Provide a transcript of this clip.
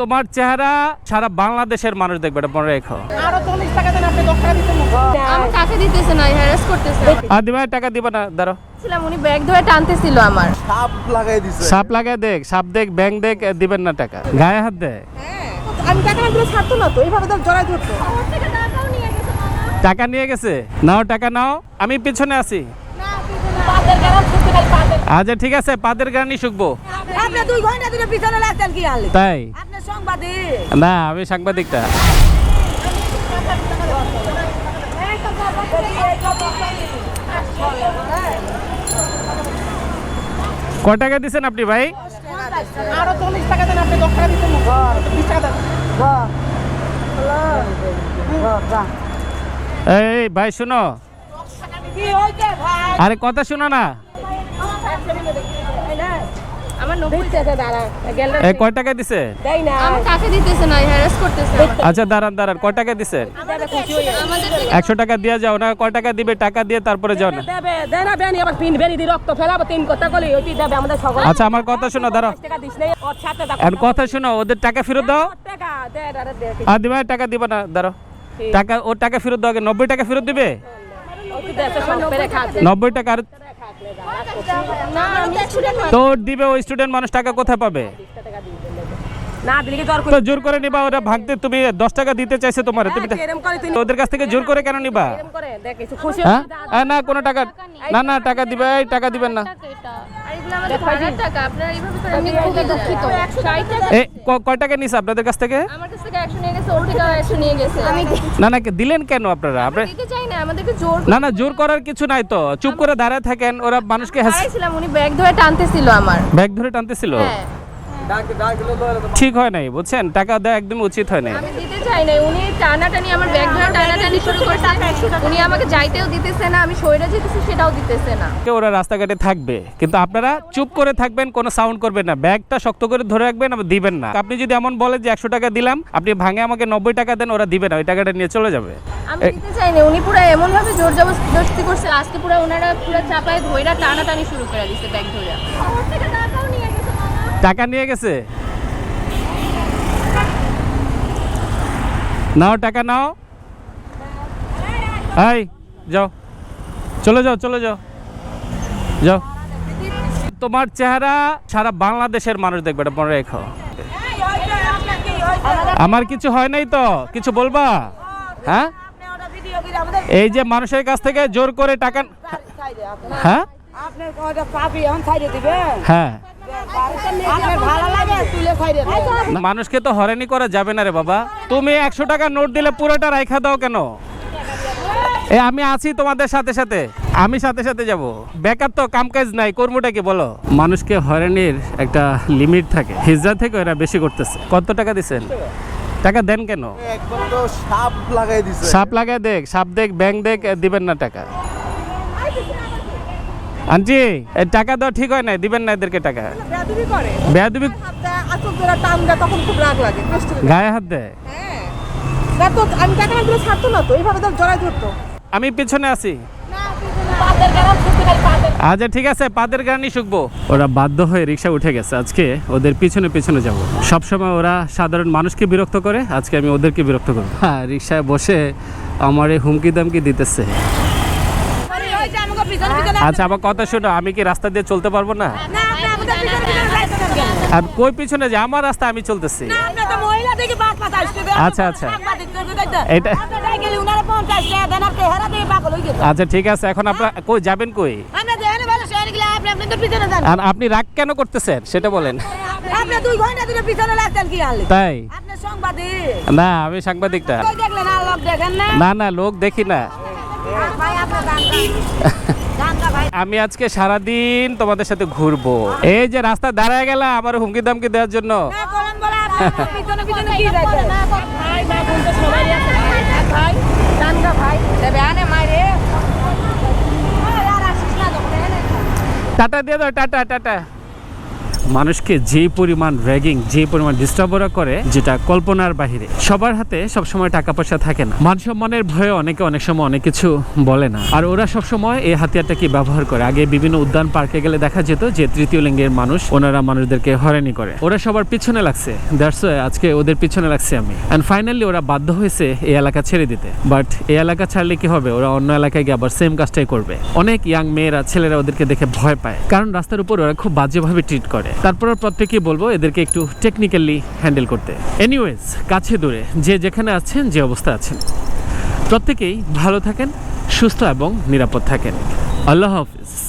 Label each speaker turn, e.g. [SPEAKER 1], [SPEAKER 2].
[SPEAKER 1] তোমার চেহারা সারা বাংলাদেশের মানুষ দেখবে এটা মনে রেখো।
[SPEAKER 2] আরও চল্লিশ টাকা
[SPEAKER 3] দিতেছে না হ্যারাস করতেছে।
[SPEAKER 1] আর দিবা টাকা দিবা না দাঁড়ো।
[SPEAKER 3] ছিলাম উনি ব্যাগ ধরে টানতেছিল আমার।
[SPEAKER 4] সাপ লাগাই দিছে।
[SPEAKER 1] সাপ লাগায় দেখ সাপ দেখ ব্যাং দেখ দিবেন না টাকা। গায়ে হাত দে।
[SPEAKER 2] আমি টাকা না দিলে ছাড়তো না তো এইভাবে তো জড়াই ধরতো।
[SPEAKER 1] টাকা নিয়ে গেছে? নাও টাকা নাও। আমি পিছনে আছি। আচ্ছা ঠিক আছে পাদের গানই শুকবো।
[SPEAKER 2] আপনি দুই ঘণ্টা ধরে পিছনে লাগছেন কি আনলে
[SPEAKER 1] তাই?
[SPEAKER 2] আপনি সাংবাদিক।
[SPEAKER 1] না আমি সাংবাদিকটা। ক টাকা দিছেন আপনি ভাই?
[SPEAKER 2] আরও চল্লিশ টাকা দেন আপনি দশ টাকা দিতেন বিশ টাকা দেন।
[SPEAKER 1] এই ভাই শুনো।
[SPEAKER 2] কি হয়েছে ভাই?
[SPEAKER 1] আরে কথা শুনো না। কয় টাকা দিছে
[SPEAKER 3] আমার কাছে দিতেছে না হ্যারাস করতেছে
[SPEAKER 1] আচ্ছা দাঁড়ান দাঁড়ান কয় টাকা
[SPEAKER 3] থেকে
[SPEAKER 1] একশো টাকা দিয়ে যাও না কয় টাকা দিবে টাকা দিয়ে তারপরে যাও না
[SPEAKER 2] দেবে দেনা বেনি আবার পিন বেরি দি রক্ত ফেলাবো তিন কথা কলি ওইটি দেবে আমাদের সকল
[SPEAKER 1] আচ্ছা আমার কথা শোনো দাঁড়াও কথা শোনো ওদের টাকা ফেরত দাও
[SPEAKER 2] টাকা দে আরে
[SPEAKER 1] দিবা টাকা দিবা না দাঁড়াও টাকা ও টাকা ফেরত দাও নব্বই টাকা ফেরত দিবে নব্বই টাকা আর
[SPEAKER 3] না আমি স্টুডেন্ট
[SPEAKER 1] তো দিবে ওই স্টুডেন্ট মানুষ টাকা কোথায় পাবে?
[SPEAKER 2] না দিলে কি তোর
[SPEAKER 1] জোর করে নিবা ওরা ভাঙতে তুমি দশ টাকা দিতে চাইছে তোমার তুমি ওদের কাছ থেকে জোর করে কেন নিবা?
[SPEAKER 2] খুশি
[SPEAKER 1] হ্যাঁ? না কোনো টাকা না না টাকা দিবে এই টাকা দিবেন না। কয় টাকা নিছে আপনাদের কাছ থেকে? না না দিলেন কেন আপনারা? আপনি
[SPEAKER 3] দিতে চাই না
[SPEAKER 1] না না জোর করার কিছু নাই তো। চুপ করে দাঁড়ায় থাকেন ওরা মানুষকে
[SPEAKER 3] উনি ব্যাগ ধরে টানতেছিল আমার।
[SPEAKER 1] ব্যাগ ধরে টানতেছিল?
[SPEAKER 3] হ্যাঁ।
[SPEAKER 1] ঠিক হয় নাই বুঝছেন? টাকা দেওয়া একদম উচিত হয় নাই।
[SPEAKER 3] আমি দিতে চাই না উনি টানাটানি আমার ব্যাগ ধরে টানাটানি শুরু করছে। উনি আমাকে যাইতেও দিতেছে না আমি সইরা যেতেছি সেটাও দিতেছে না।
[SPEAKER 1] ওরা রাস্তাঘাটে থাকবে? কিন্তু আপনারা চুপ করে থাকবেন কোনো সাউন্ড করবেন না। ব্যাগটা শক্ত করে ধরে রাখবেন আবার দিবেন না। আপনি যদি এমন বলেন যে একশো টাকা দিলাম আপনি ভাঙে আমাকে নব্বই টাকা দেন ওরা দিবে না ওই টাকাটা নিয়ে চলে যাবে।
[SPEAKER 3] আমি দিতে চাই না উনি পুরো এমন ভাবে জোর জবরদস্তি করছে আজকে পুরো ওনারা পুরো চাপায় ধইরা টানাটানি শুরু করে দিছে ব্যাগ ধরে
[SPEAKER 1] টাকা নিয়ে গেছে? নাও, টাকা নাও। এই, যাও। চলে যাও চলে যাও। যাও। তোমার চেহারা সারা বাংলাদেশের মানুষ দেখবে মনে রেখো। আমার কিছু হয় নাই তো? কিছু বলবা? হ্যাঁ? এই যে মানুষের কাছ থেকে জোর করে টাকা হ্যাঁ?
[SPEAKER 2] পাপি এখন দিবেন
[SPEAKER 1] হ্যাঁ। মানুষকে তো হয়রানি করা যাবে না রে বাবা। তুমি একশো টাকা নোট দিলে পুরোটা রাইখা দাও কেন? এ আমি আছি তোমাদের সাথে সাথে। আমি সাথে সাথে যাব। বেকার তো কাম কাজ নাই কর্মটা কি বলো? মানুষকে হয়রানির একটা লিমিট থাকে। হিজড়া থেকে এরা বেশি করতেছে। কত টাকা দিছেন? টাকা দেন কেন?
[SPEAKER 4] সাপ লাগাই দিছে।
[SPEAKER 1] সাপ লাগায় দেখ সাপ দেখ ব্যাংক দেখ দিবেন না টাকা। আন্টি টাকা দেওয়া ঠিক হয় না দিবেন না এদেরকে টাকা?
[SPEAKER 2] বেয়াদবি করে।
[SPEAKER 1] বেয়াদবি
[SPEAKER 2] হাতটা আচল ধরে টান দেয় তখন খুব রাগ লাগে
[SPEAKER 1] গায়ে হাত দেয়?
[SPEAKER 2] হ্যাঁ। আমি টাকা না দিলে ছাড়তো না তো এইভাবে তো জড়াই ধরতো।
[SPEAKER 1] আমি পিছনে আছি। আচ্ছা ঠিক আছে পাদের গানই শুকবো। ওরা বাধ্য হয়ে রিক্সা উঠে গেছে। আজকে ওদের পিছনে পিছনে যাব। সবসময় ওরা সাধারণ মানুষকে বিরক্ত করে। আজকে আমি ওদেরকে বিরক্ত করব। হ্যাঁ রিক্সায় বসে আমার এই হুমকি দামকি দিতেছে
[SPEAKER 2] ওই যে আমাকে পিছনে পিছনে
[SPEAKER 1] আচ্ছা আমার কথা শোনো আমি কি রাস্তা দিয়ে চলতে পারব না? আর কই পিছনে যে আমার রাস্তা আমি চলতেছি আচ্ছা, আচ্ছা। এটা-
[SPEAKER 2] হয়ে।
[SPEAKER 1] আচ্ছা ঠিক আছে এখন আপনার কই যাবেন কই। আর আপনি রাগ কেন করতেছেন সেটা বলেন
[SPEAKER 2] আপনি দুই ঘণ্টা ধরে পিছনে লাগছেন কি আনলে?
[SPEAKER 1] তাই
[SPEAKER 2] আপনি সাংবাদিক।
[SPEAKER 1] না আমি সাংবাদিকটা
[SPEAKER 2] দেখলেন আর লোক দেখেন না?
[SPEAKER 1] না না লোক দেখি না
[SPEAKER 2] ভাই, আপনার
[SPEAKER 1] আমি আজকে সারাদিন তোমাদের সাথে ঘুরবো এই যে রাস্তা দাঁড়ায় গেলা আমার হুমকি দামকি দেওয়ার জন্য। টাটা দিয়ে দাও, টাটা টাটা মানুষকে যে পরিমাণ র্যাগিং যে পরিমাণ ডিস্টার্ব ওরা করে, যেটা কল্পনার বাহিরে। সবার হাতে সবসময় টাকা পয়সা থাকে না। মান সম্মানের ভয়ে অনেকে অনেক সময় অনেক কিছু বলে না। আর ওরা সবসময় এই হাতিয়ারটাকে ব্যবহার করে। আগে বিভিন্ন উদ্যান পার্কে গেলে দেখা যেত যে তৃতীয় লিঙ্গের মানুষ ওনারা মানুষদেরকে হয়রানি করে। ওরা সবার পিছনে লাগছে। দ্যাটস আজকে ওদের পিছনে লাগছে আমি। অ্যান্ড ফাইনালি ওরা বাধ্য হয়েছে এই এলাকা ছেড়ে দিতে। বাট এই এলাকা ছাড়লে কি হবে? ওরা অন্য এলাকায় গিয়ে আবার সেম কাজটাই করবে। অনেক ইয়াং মেয়েরা, ছেলেরা ওদেরকে দেখে ভয় পায়। কারণ রাস্তার উপর ওরা খুব বাজেভাবে ট্রিট করে। তারপর প্রত্যেকেই বলব এদেরকে একটু টেকনিক্যালি হ্যান্ডেল করতে। এনিওয়েজ কাছে দূরে, যে যেখানে আছেন, যে অবস্থা আছেন। প্রত্যেকেই ভালো থাকেন, সুস্থ এবং নিরাপদ থাকেন। আল্লাহ হাফিজ।